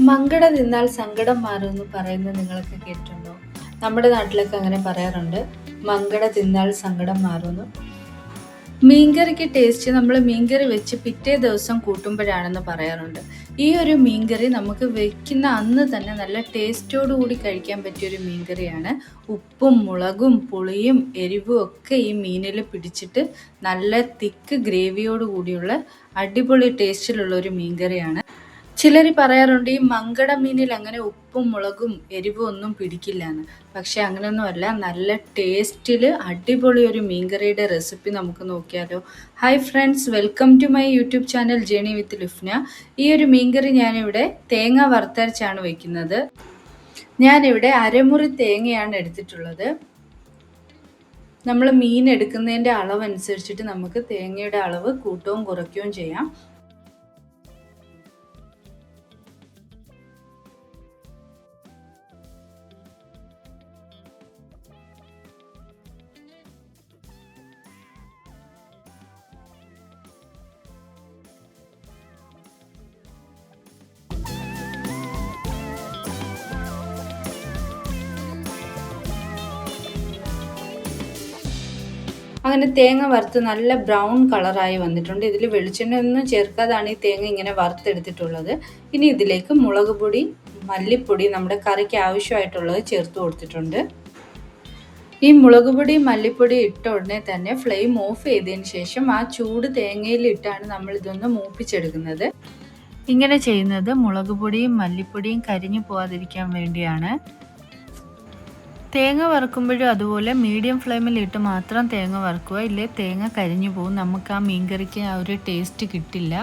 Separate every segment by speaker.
Speaker 1: മങ്കട നിന്നാൽ സങ്കടം മാറുമെന്ന് പറയുന്നത് നിങ്ങളൊക്കെ കേട്ടിട്ടുണ്ടോ? നമ്മുടെ നാട്ടിലൊക്കെ അങ്ങനെ പറയാറുണ്ട്. മങ്കട തിന്നാൽ സങ്കടം മാറുമെന്ന്. മീൻകറിക്ക് ടേസ്റ്റ് നമ്മൾ മീൻകറി വെച്ച് പിറ്റേ ദിവസം കൂട്ടുമ്പോഴാണെന്ന് പറയാറുണ്ട്. ഈ ഒരു മീൻകറി നമുക്ക് വെക്കുന്ന അന്ന് തന്നെ നല്ല ടേസ്റ്റോടു കൂടി കഴിക്കാൻ പറ്റിയൊരു മീൻകറിയാണ്. ഉപ്പും മുളകും പുളിയും എരിവും ഒക്കെ ഈ മീനിൽ പിടിച്ചിട്ട് നല്ല തിക്ക് ഗ്രേവിയോട് കൂടിയുള്ള അടിപൊളി ടേസ്റ്റിലുള്ള ഒരു മീൻകറിയാണ്. ചിലർ പറയാറുണ്ട് ഈ മങ്കട മീനിൽ അങ്ങനെ ഉപ്പും മുളകും എരിവും ഒന്നും പിടിക്കില്ല എന്ന് പക്ഷെ അങ്ങനെയൊന്നുമല്ല നല്ല ടേസ്റ്റിൽ അടിപൊളി ഒരു മീൻകറിയുടെ റെസിപ്പി നമുക്ക് നോക്കിയാലോ. Hi friends welcome to my YouTube channel journey with Lifna. ഈ ഒരു മീൻകറി ഞാനിവിടെ തേങ്ങ വറുത്തരച്ചാണ് വയ്ക്കുന്നത് ഞാനിവിടെ അരമുറി തേങ്ങയാണ് എടുത്തിട്ടുള്ളത്. നമ്മൾ മീൻ എടുക്കുന്നതിന്റെ അളവനുസരിച്ചിട്ട് നമുക്ക് തേങ്ങയുടെ അളവ് കൂട്ടവും കുറയ്ക്കുകയും ചെയ്യാം. അങ്ങനെ തേങ്ങ വറുത്ത് നല്ല ബ്രൗൺ കളറായി വന്നിട്ടുണ്ട്. ഇതിൽ വെളിച്ചെണ്ണ ഒന്നും ചേർക്കാതാണ് ഈ തേങ്ങ ഇങ്ങനെ വറുത്തെടുത്തിട്ടുള്ളത്. ഇനി ഇതിലേക്ക് മുളക് പൊടി മല്ലിപ്പൊടി നമ്മുടെ കറിക്ക് ആവശ്യമായിട്ടുള്ളത് ചേർത്ത് കൊടുത്തിട്ടുണ്ട്. ഈ മുളക് പൊടി മല്ലിപ്പൊടി ഇട്ട ഉടനെ തന്നെ ഫ്ലെയിം ഓഫ് ചെയ്തതിന് ശേഷം ആ ചൂട് തേങ്ങയിൽ ഇട്ടാണ് നമ്മൾ ഇതൊന്ന് മൂപ്പിച്ചെടുക്കുന്നത്. ഇങ്ങനെ ചെയ്യുന്നത് മുളക് പൊടിയും മല്ലിപ്പൊടിയും കരിഞ്ഞു പോവാതിരിക്കാൻ വേണ്ടിയാണ്. തേങ്ങ വറുക്കുമ്പോഴും അതുപോലെ മീഡിയം ഫ്ലെയിമിൽ ഇട്ട് മാത്രം തേങ്ങ വറുക്കുക. ഇല്ലേ? തേങ്ങ കരിഞ്ഞു പോകും. നമുക്ക് ആ മീൻകറിക്ക് ആ ഒരു ടേസ്റ്റ് കിട്ടില്ല.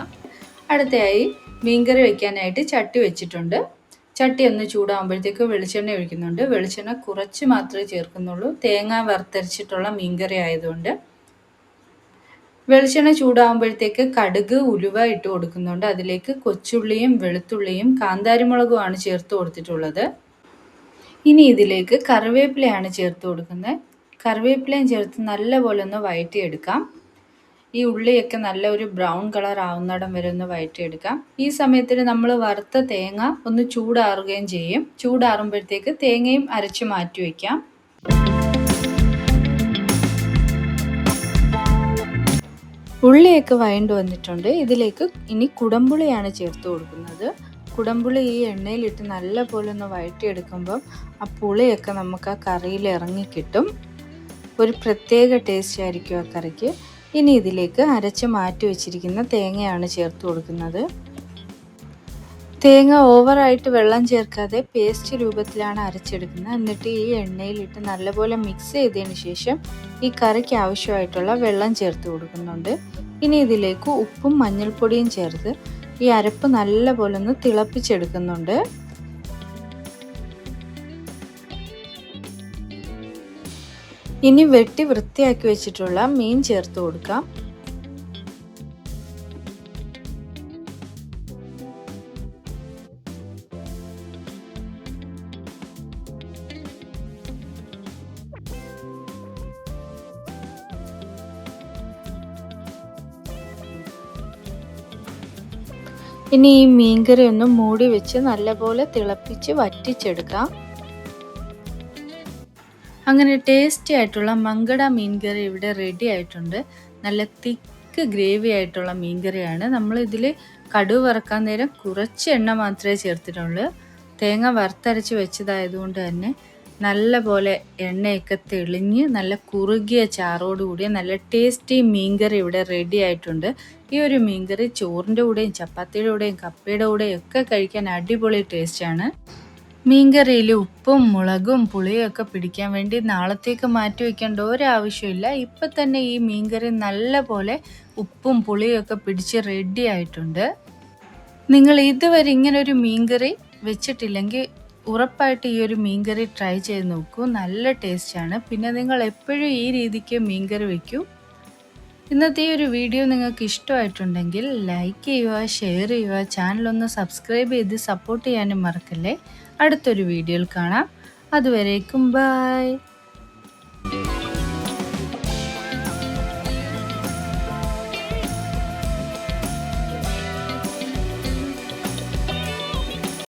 Speaker 1: അടുത്തയായി മീൻകറി വെക്കാനായിട്ട് ചട്ടി വെച്ചിട്ടുണ്ട്. ചട്ടി ഒന്ന് ചൂടാകുമ്പോഴത്തേക്ക് വെളിച്ചെണ്ണ ഒഴിക്കുന്നുണ്ട്. വെളിച്ചെണ്ണ കുറച്ച് മാത്രമേ ചേർക്കുന്നുള്ളൂ. തേങ്ങ വറുത്തരച്ചിട്ടുള്ള മീൻകറി ആയതുകൊണ്ട്. വെളിച്ചെണ്ണ ചൂടാകുമ്പോഴത്തേക്ക് കടുക് ഉലുവ ഇട്ട് കൊടുക്കുന്നുണ്ട്. അതിലേക്ക് കൊച്ചുള്ളിയും വെളുത്തുള്ളിയും കാന്താരിമുളകുമാണ് ചേർത്ത് കൊടുത്തിട്ടുള്ളത്. ഇനി ഇതിലേക്ക് കറിവേപ്പിലയാണ് ചേർത്ത് കൊടുക്കുന്നത്. കറിവേപ്പിലയും ചേർത്ത് നല്ലപോലെ ഒന്ന് വഴറ്റിയെടുക്കാം ഈ ഉള്ളിയൊക്കെ നല്ല ഒരു ബ്രൗൺ കളർ ആവുന്നിടം വരെ ഒന്ന് വഴറ്റിയെടുക്കാം ഈ സമയത്തിൽ നമ്മൾ വറുത്ത തേങ്ങ ഒന്ന് ചൂടാറുകയും ചെയ്യും. ചൂടാറുമ്പോഴത്തേക്ക് തേങ്ങയും അരച്ച് മാറ്റി വയ്ക്കാം. ഉള്ളിയൊക്കെ വയണ്ടു വന്നിട്ടുണ്ട്. ഇതിലേക്ക് ഇനി കുടമ്പുളിയാണ് ചേർത്ത് കൊടുക്കുന്നത്. കുടംപുളി ഈ എണ്ണയിലിട്ട് നല്ല പോലെ ഒന്ന് വഴറ്റിയെടുക്കുമ്പം ആ പുളിയൊക്കെ നമുക്ക് ആ കറിയിൽ ഇറങ്ങിക്കിട്ടും ഒരു പ്രത്യേക ടേസ്റ്റ് ആയിരിക്കും ആ കറിക്ക്. ഇനി ഇതിലേക്ക് അരച്ച് മാറ്റി വെച്ചിരിക്കുന്ന തേങ്ങയാണ് ചേർത്ത് കൊടുക്കുന്നത്. തേങ്ങ ഓവറായിട്ട് വെള്ളം ചേർക്കാതെ പേസ്റ്റ് രൂപത്തിലാണ് അരച്ചെടുക്കുന്നത്. എന്നിട്ട് ഈ എണ്ണയിലിട്ട് നല്ലപോലെ മിക്സ് ചെയ്തതിന് ശേഷം ഈ കറിക്ക് ആവശ്യമായിട്ടുള്ള വെള്ളം ചേർത്ത് കൊടുക്കുന്നുണ്ട്. ഇനി ഇതിലേക്ക് ഉപ്പും മഞ്ഞൾപ്പൊടിയും ചേർത്ത് ഈ അരപ്പ് നല്ല പോലെ ഒന്ന് തിളപ്പിച്ചെടുക്കുന്നുണ്ട്. ഇനി വെട്ടി വൃത്തിയാക്കി വെച്ചിട്ടുള്ള മീൻ ചേർത്ത് കൊടുക്കാം. ഇനി ഈ മീൻകറി ഒന്ന് മൂടി വെച്ച് നല്ലപോലെ തിളപ്പിച്ച് വറ്റിച്ചെടുക്കാം. അങ്ങനെ ടേസ്റ്റി ആയിട്ടുള്ള മങ്കട മീൻകറി ഇവിടെ റെഡി ആയിട്ടുണ്ട്. നല്ല തിക്ക് ഗ്രേവി ആയിട്ടുള്ള മീൻകറിയാണ്. നമ്മൾ ഇതിൽ കടുവ് വറക്കാൻ നേരം കുറച്ച് എണ്ണ മാത്രമേ ചേർത്തിട്ടുള്ളൂ. തേങ്ങ വറുത്തരച്ച് വെച്ചതായതുകൊണ്ട് തന്നെ നല്ല പോലെ എണ്ണയൊക്കെ തെളിഞ്ഞ് നല്ല കുറുകിയ ചാറോടുകൂടിയ നല്ല ടേസ്റ്റി മീൻകറി ഇവിടെ റെഡി ആയിട്ടുണ്ട്. ഈ ഒരു മീൻകറി ചോറിന്റെ കൂടെയും ചപ്പാത്തിയുടെ കൂടെയും കപ്പയുടെ കൂടെയും ഒക്കെ കഴിക്കാൻ അടിപൊളി ടേസ്റ്റാണ് മീൻകറിയിൽ ഉപ്പും മുളകും പുളിയും ഒക്കെ പിടിക്കാൻ വേണ്ടി നാളത്തേക്ക് മാറ്റി വയ്ക്കേണ്ട ഒരാവശ്യമില്ല. ഇപ്പം തന്നെ ഈ മീൻകറി നല്ല പോലെ ഉപ്പും പുളിയും ഒക്കെ പിടിച്ച് റെഡി ആയിട്ടുണ്ട്. നിങ്ങൾ ഇതുവരെ ഇങ്ങനൊരു മീൻകറി വെച്ചിട്ടില്ലെങ്കിൽ ഉറപ്പായിട്ട് ഈ ഒരു മീൻകറി ട്രൈ ചെയ്ത് നോക്കൂ. നല്ല ടേസ്റ്റാണ് പിന്നെ നിങ്ങൾ എപ്പോഴും ഈ രീതിക്ക് മീൻകറി വയ്ക്കൂ ഇന്നത്തെ ഈ ഒരു വീഡിയോ നിങ്ങൾക്ക് ഇഷ്ടമായിട്ടുണ്ടെങ്കിൽ ലൈക്ക് ചെയ്യുക ഷെയർ ചെയ്യുക ചാനലൊന്ന് സബ്സ്ക്രൈബ് ചെയ്ത് സപ്പോർട്ട് ചെയ്യാനും മറക്കല്ലേ. അടുത്തൊരു വീഡിയോയിൽ കാണാം. അതുവരേക്കും ബായ്